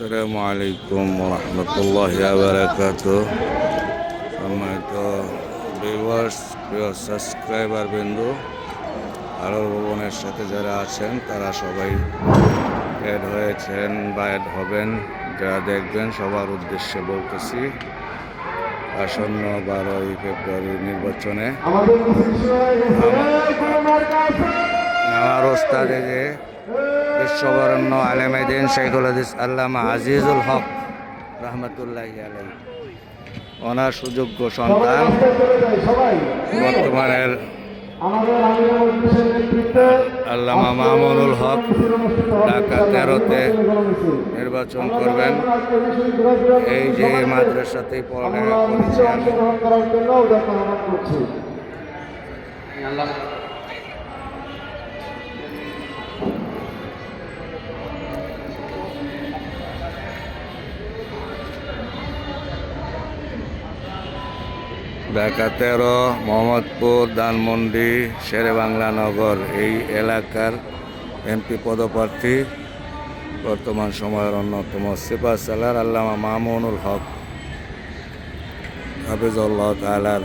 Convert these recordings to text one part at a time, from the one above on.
আসসালামু আলাইকুম রহমতুল্লাহ বারাকাত সম্মানিত ভিউয়ার্স প্রিয় সাবস্ক্রাইবার বিন্দু আলোর ভবনের সাথে যারা আছেন তারা সবাই অ্যাড হয়েছেন বা অ্যাড হবেন। যারা দেখবেন সবার উদ্দেশ্যে বলতেছি আসন্ন বারোই ফেব্রুয়ারি নির্বাচনে আমার ওস্তাদে যে বিশ্ববরণ্য আলেমেদিন শেখুল হাদিস আল্লামা আজিজুল হক রহমতুল্লাহ আলাই ওনার সুযোগ্য সন্তান বর্তমানের আল্লামা মামুনুল হক। ঢাকা তেরোতে নির্বাচন করবেন এই যে মাদ্রাসাতেই পড়ালেখা করেছি ঢাকা তেরো, মোহাম্মদপুর, ধানমন্ডি, শেরেবাংলা নগর। এই এলাকার এমপি পদপ্রার্থী বর্তমান সময়ের অন্যতম সিপা সালার আল্লামা মামুনুল হক। হাফিজুল্লাহ তালার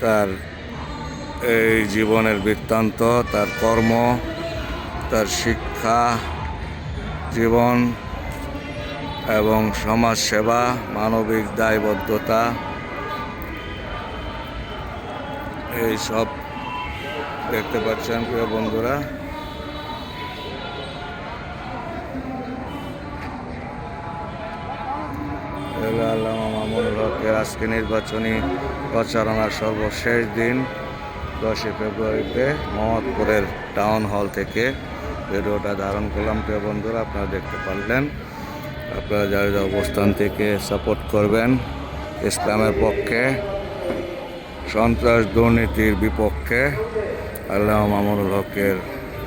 তার এই জীবনের বৃত্তান্ত, তার কর্ম, তার শিক্ষা, জীবন এবং সমাজসেবা, মানবিক দায়বদ্ধতা এই সব দেখতে পাচ্ছেন প্রিয় বন্ধুরা। আজকে নির্বাচনী প্রচারণার সর্বশেষ দিন, দশই ফেব্রুয়ারিতে মোহাম্মদপুরের টাউন হল থেকে। ভিডিওটা ধারণ করলাম প্রিয় বন্ধুরা, আপনারা দেখতে পারলেন। আপনারা যা অবস্থান থেকে সাপোর্ট করবেন ইসলামের পক্ষে। সন্ত্রাস দুর্নীতির বিপক্ষে আল্লাহ মামুনুল হকের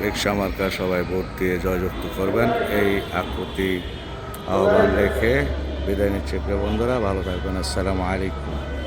রিক্সা মার্কা সবাই ভোট দিয়ে জয়যুক্ত করবেন। এই আকৃতি আহ্বান রেখে বিদায় নিচ্ছে বন্ধুরা, ভালো থাকবেন। আসসালামু আলাইকুম।